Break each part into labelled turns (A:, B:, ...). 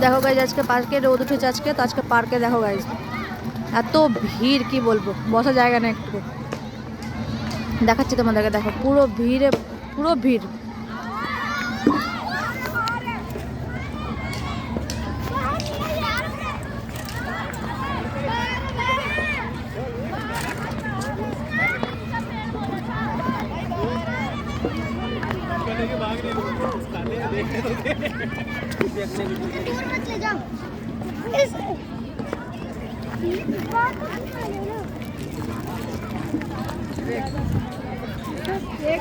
A: দেখো গাইজ আজকে পার্কে রোদ উঠেছে আজকে তো আজকে পার্কে দেখো গাইজ এত ভিড় কি বলব বসার জায়গা না একটু দেখাচ্ছি তোমাদেরকে দেখো পুরো ভিড়ে পুরো ভিড়
B: एक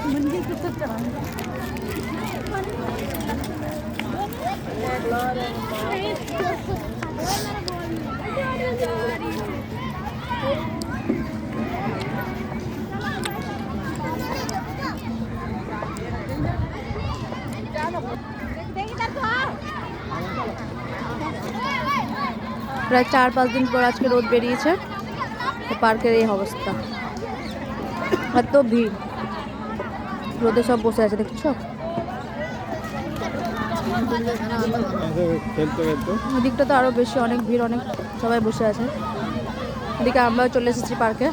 B: मंदिर की तरफ़ चढ़ाना
A: প্রায় চার, পাঁচ দিন পর আজকে রোদ বেরিয়েছে। পার্কের এই অবস্থা। এত ভিড়। রোদে সব বসে আছে, দেখছ?
C: খেলতে
A: তো আরও বেশি, অনেক ভিড়, অনেক সবাই বসে আছে। এদিকে আমরাও চলে এসেছি পার্কে।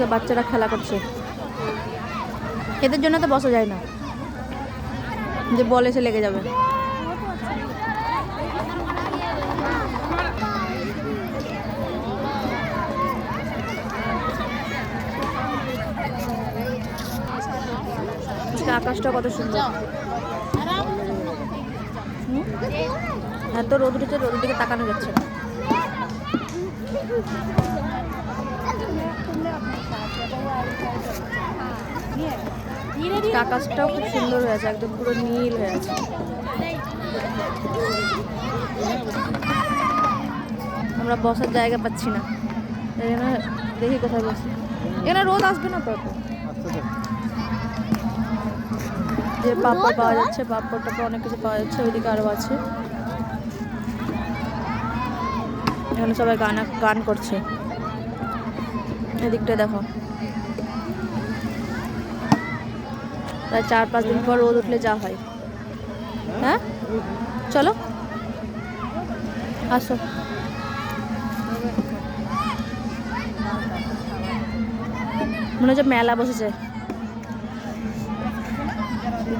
A: সব বাচ্চারা খেলা করছে। এদের জন্য তো বসা যায় না। যে বলে এসে লেগে যাবে। আকাশটা কত সুন্দর? এত রোদ উঠেছে, রোদের দিকে তাকানো যাচ্ছে না। আকাশটাও খুব সুন্দর হয়ে আছে, একদম পুরো নীল হয়ে আছে। আমরা বসার জায়গা পাচ্ছি না। দেখি কোথায় বসি। এখানে রোদ আসবে না তো? অত। যে পাপড় পাওয়া যাচ্ছে পাপড় টাপড় অনেক কিছু পাওয়া যাচ্ছে, ওইদিকে আরও আছে। এখানে সবাই গান গান করছে। এদিকটা দেখো। প্রায় চার পাঁচ দিন পর রোদ উঠলে যা হয়। হ্যাঁ? চলো। আসো। মনে হচ্ছে মেলা বসেছে।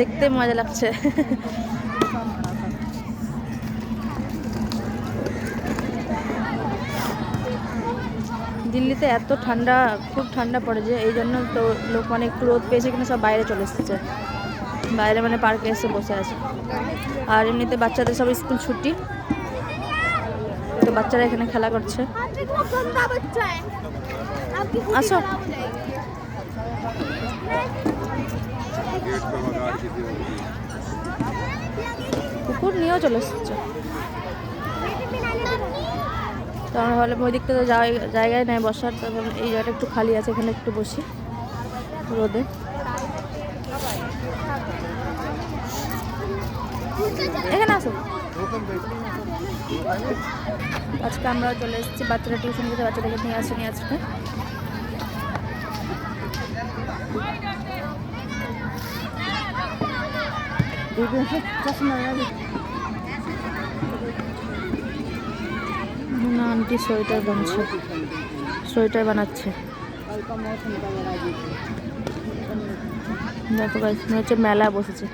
A: দেখতে মজা লাগছে। দিল্লিতে এত ঠান্ডা, খুব ঠান্ডা পড়ে যে, এই জন্য তো লোক অনেক রোদ পেয়েছে কিনা সব বাইরে চলে এসেছে। বাইরে মানে পার্কে এসে বসে আছে। আর এমনিতে বাচ্চাদের সব স্কুল ছুটি। তো বাচ্চারা এখানে খেলা করছে। আসো। কুকুর নিয়েও চলে এসেছে। তো আমরা ভাবলাম ওই দিকটা তো জায়গা- জায়গায় নেই বসার, তো এই জায়গাটা একটু খালি আছে, এখানে একটু বসি রোদে। এখানে আসো। আজকে আমরা চলে এসেছি বাচ্চারা টিউশন থেকে, বাচ্চাদেরকে নিয়ে আসেনি আজকে আন্টি সোয়েটার বানছে সোয়েটার বানাচ্ছে। দেখো মনে হচ্ছে মেলা বসেছে।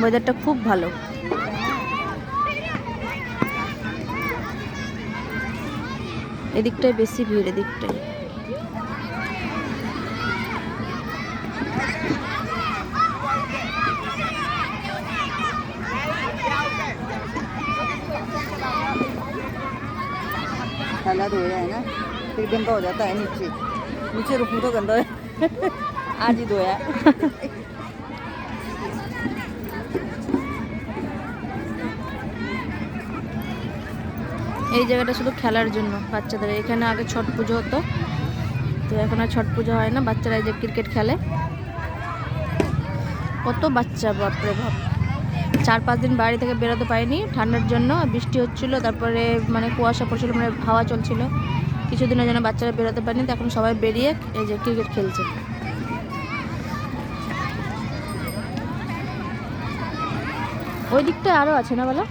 A: ওয়েদারটা খুব ভালো। এদিকটায় বেশি ভিড়, এদিকটায়।
D: थैला धोया है ना फिर गंदा हो जाता है नीचे नीचे रुकू तो गंदा है आज ही धोया
A: এই জায়গাটা শুধু খেলার জন্য বাচ্চাদের এখানে আগে ছট পুজো হতো তো এখন আর ছট পুজো হয় না বাচ্চারা এই যে ক্রিকেট খেলে কত বাচ্চা বাপরে বাপ চার পাঁচ দিন বাড়ি থেকে বেরোতে পারিনি। ঠান্ডার জন্য বৃষ্টি হচ্ছিল, তারপরে মানে কুয়াশা পড়ছিল মানে হাওয়া চলছিল। কিছুদিনের জন্য বাচ্চারা বেরোতে পারেনি, তো এখন সবাই বেরিয়ে এই যে ক্রিকেট খেলছে। ওই দিকটা আরও আছে না বলো?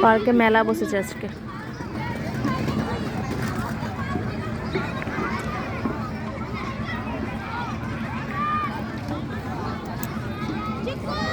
A: পার্কে মেলা বসেছে আজকে Chico!